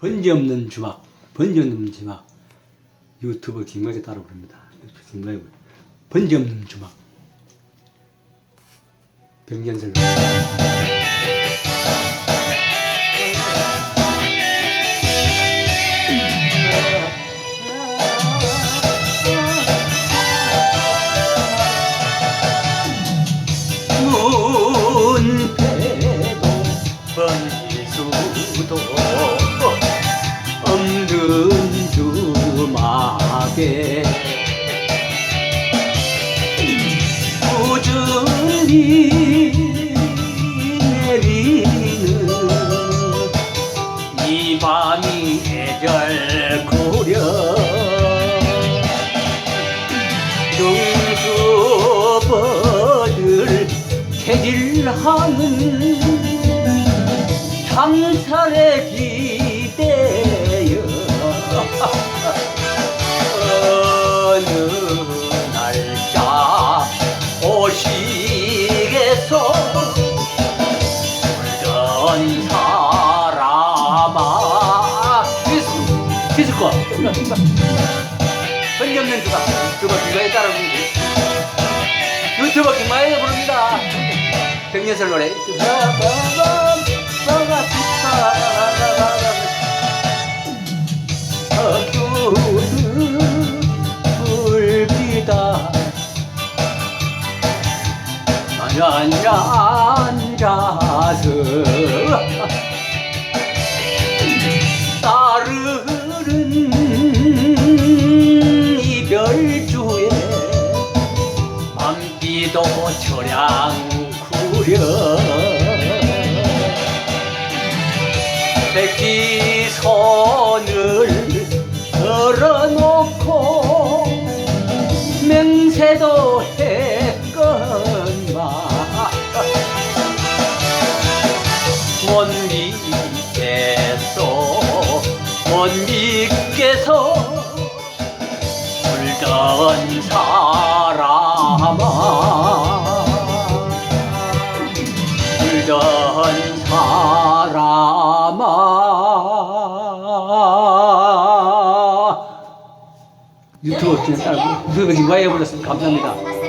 번지 없는 주막, 번지 없는 주막. 유튜브 김학에 따라 부릅니다. 김학에 번지 없는 주막. 병견설. 문 밤이 애절 고려. 동수버들 체질하는 장살에 기 기술과 번없는 주가 주가 귀가에 따라 부르지 유튜버 김마에 부릅니다. 백년설 노래. 불비다 앉아서 맹세도 했건만 못 믿겠소 못 믿겠소 울던 사람아. 울던 사람아 유튜브 유튜브 김가에 불렀습니다 감사합니다